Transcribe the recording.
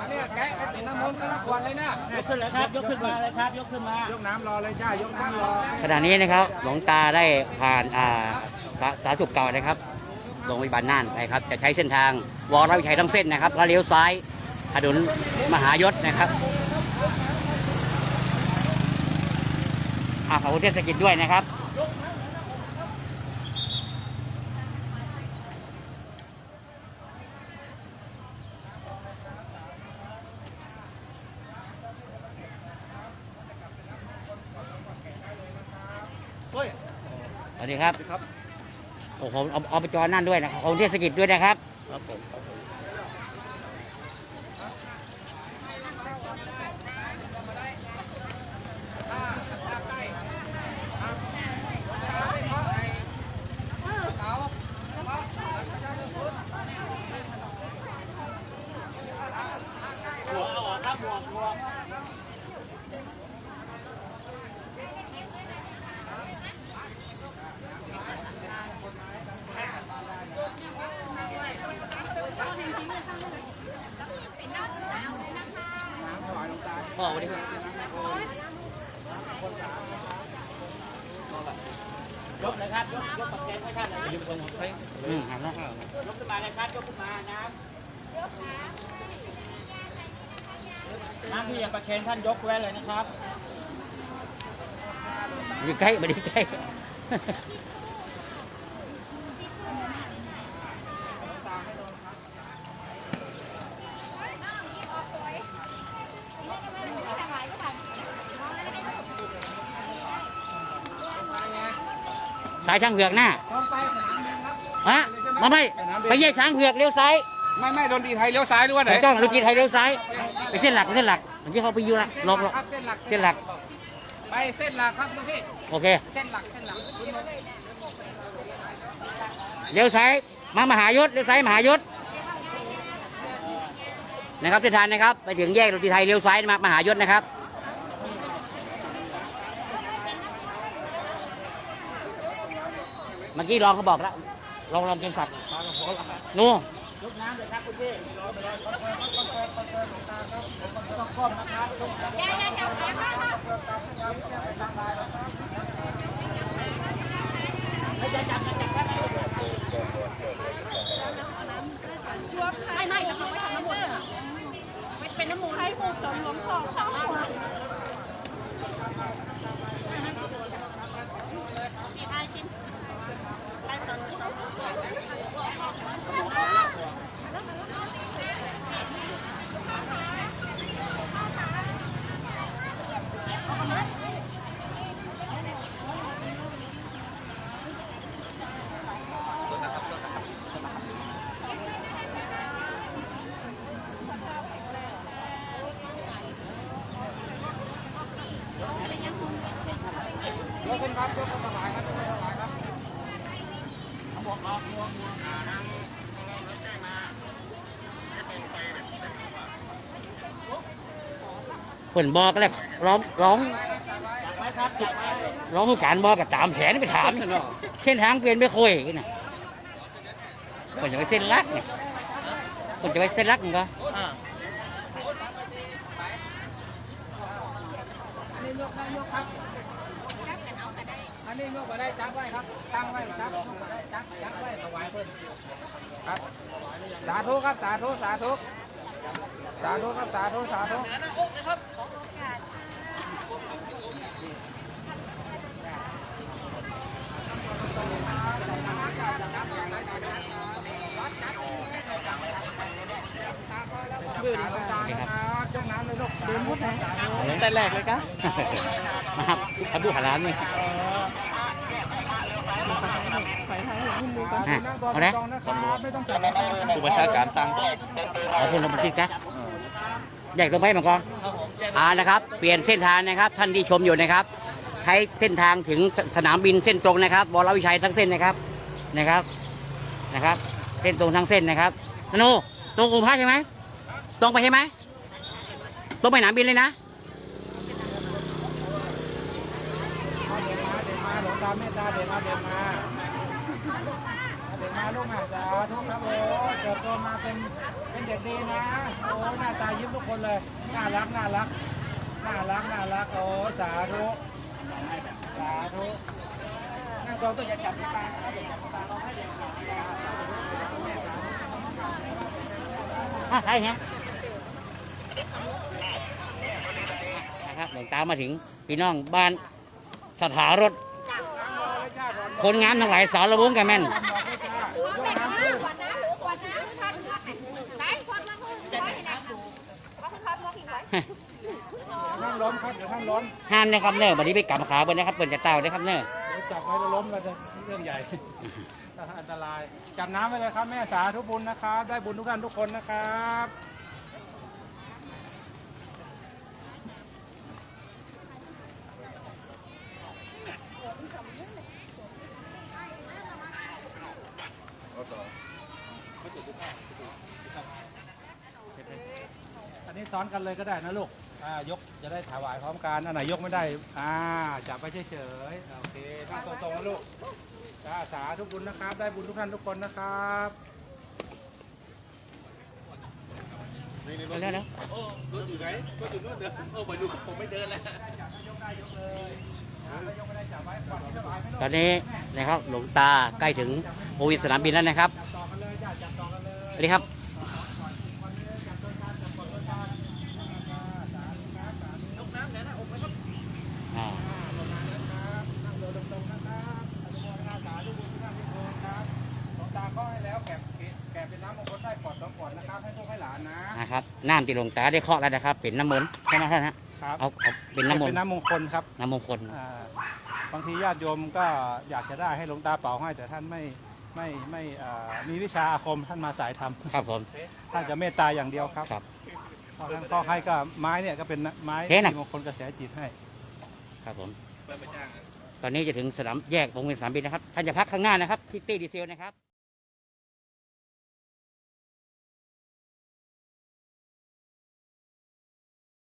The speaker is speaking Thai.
อันนี้แกะเป็นน้ำมนต์ก็ละขวดเลยนะยกขึ้นเลยครับ ยกขึ้นมาเลยครับ ยกขึ้นมายกน้ำรอเลยจ้ายกน้ำรอขณะนี้นะครับ หลวงตาได้ผ่านอ่าสาสาธารณสุขเก่านะครับโรงพยาบาลน่านไปครับ จะใช้เส้นทางวรวิชัยทั้งเส้นนะครับแล้วเลี้ยวซ้ายถนนมหายศนะครับอาขอบคุณเทศกิจด้วยนะครับ วัสดีครับ ครับ โอ้โหเอาเอาไปจอนั่นด้วยนะครับขอบคุณเทศกิจด้วยนะครับ ครับผมครับผม หัวเอาออกครับหัวหัว พ่อสวัสดีครับ ยกเลยครับ ยกยกปักแกนให้ท่านเลยยืมคนใช้อืมหันหน้ายกขึ้นมาเลยครับ ยกขึ้นมาน้ำน้ำที่ยังประเคนท่านยกไว้เลยนะครับมาดีใกล้มาดีใกล้ สายช้างเผือกหน้าต้องไปสนามบินครับฮะมาไม่ไปแยกช้างเผือกเลี้ยวซ้ายไม่ไม่โดนดีไทยเลี้ยวซ้ายหรือว่าไหนถูกต้องลูกกีไทยเลี้ยวซ้ายไปเส้นหลักไปเส้นหลักเมื่อกี้เขาไปอยู่ละหลอกหลอกครับเส้นหลักเส้นหลักไปเส้นหลักครับลูกพี่โอเคเส้นหลักเส้นหลักเลี้ยวซ้ายมามหายศเลี้ยวซ้ายมหายศนะครับเส้นทางนะครับ ไปถึงแยกรถไทยเลี้ยวซ้ายมามหายศนะครับ เมื่อกี้ลองเขาบอกแล้วลองลองกินสัตว์นู่นยกน้ำเลยครับคุณพี่ต้องก้มนะครับต้องไม่ไม่เขาไม่ทำน้ำมนต์อะไม่เป็นน้ำมนต์ให้ปูจนล้มคอสองหัวมีไอจิ้มไอตอนนี้ ยกขึ้นครับยกมาหลายครับยกขึ้นมาหลายครับเพิ่นบอกแล้วร้องร้องร้องผู้การบอกกับตามแผนไปถามเส้นทางเปลี่ยนไปคุยนะคนจะไปเส้นลักเนี่ยคนจะไปเส้นลักมันก็อ่ายกได้ยกครับ อันนี้ยกมาได้จับไว้ครับตั้งไว้จับยกมาได้จับจับไว้ถวายเพิ่นครับ สาธุครับสาธุสาธุสาธุครับสาธุสาธุนี่ครับยกน้ำเลยลูกเดินพุทธไหนแต่แรกเลยครับมาครับพับดูหาร้านนี่ อะเอาละไม่ต้องจับนะครับผู้บัญชาการสั่งเอาคุณลงมาติดกันแยกตรงไปมาก่อนอ่านะครับ เปลี่ยนเส้นทางนะครับ ท่านที่ชมอยู่นะครับ ใช้เส้นทางถึงสสนามบินเส้นตรงนะครับวรวิชัยทั้งเส้นนะครับนะครับนะครับ เส้นตรงทั้งเส้นนะครับนโนตรงองค์พระใช่ไหมตรงไปใช่ไหมตรงไปสนามบินเลยนะเดินมาเดินมาหลวงตาเมตตาเดินมาเดินมา เดินมาลูกหาสาธุครับผมเติบโตมาเป็นเป็นเด็กดีนะ โอ้หน้าตายิ้มทุกคนเลย น่ารักน่ารัก น่ารักน่ารักโอ้สาธุสาธุนั่งตรงตัวอย่าจับตาครับอย่าจับตาเราให้เด็กขาดใช่ฮะนะครับหลวงตามาถึงพี่น้องบ้านสถารถ คนงานทั้งหลายสารวงกันแม่นบอกให้จ้ายกน้ำขึ้นขวดน้ำขวดน้ำท่านไหนขวดน้ำขวดน้ำเอาคุณครับมองอีกไว้ท่านล้มครับเดี๋ยวท่านล้มห้ามนะครับเนอร์วันนี้ไปกำขาเปิ้นนะครับเปิ้นจะเต้านะครับเนอร์เดี๋ยวจับไว้แล้วล้มก็จะเรื่องใหญ่อันตรายจับน้ำไปเลยครับแม่สาธุบุญนะครับ ได้บุญทุกท่านทุกคนนะครับ อันนี้ซ้อนกันเลยก็ได้นะลูก อ่ายกจะได้ถวายพร้อมกันอันไหนยกไม่ได้ อ่าจับไปเฉยๆ โอเคนั่งตรงๆนะลูกจ้าสาธุบุญนะครับ ได้บุญทุกท่านทุกคนนะครับแล้วแล้วยกได้ยกเลยอ่าถ้ายกไม่ได้จับไว้ก่อนที่จะถวายไม่ตต้อองนนี้นะครับหลวงตาใกล้ถึง โอวิสนามบินแล้วนะครับจับต่อกันเลยจ้าจับต่อกันเลยสวัสดีครับวันนี้จับต้นทางจับก่อนต้นทางสาธุครับสาธุยกน้ำไหนนะอกไหมครับอ่าอ่าประมาณนั้นครับนั่งเดินตรงๆนะครับอนุโมทนาสาธุบุญทุกท่านทุกคนครับหลวงตาก็ให้แล้วแกะแกะเป็นน้ำมงคลได้ปลอดสองปลอดนะครับให้พวกให้หลานนะนะครับน้ำที่หลวงตาได้เคาะแล้วนะครับ เป็นน้ำมนต์ใช่ไหมท่านฮะครับเอาเอาเป็นน้ำมนเป็ต์นน้ำมงคลครับน้ำมงคลอ่าบางทีญาติโยมก็อยากจะได้ให้หลวงตาเป่าให้แต่ท่านไม่ ไม่ไม่อ่ามีวิชาอาคมท่านมาสายธรรมครับผม ท่านจะเมตตาอย่างเดียวครับครับ เพราะฉะนั้นก็ให้ก็ไม้เนี่ยก็เป็นไม้เท่นะที่มงคลกระแสจิตให้ ครับผม ตอนนี้จะถึงสนามแยกวงเวียนสนามบินนะครับ ท่านจะพักข้างหน้านะครับ ที่ตี้ดีเซลนะครับ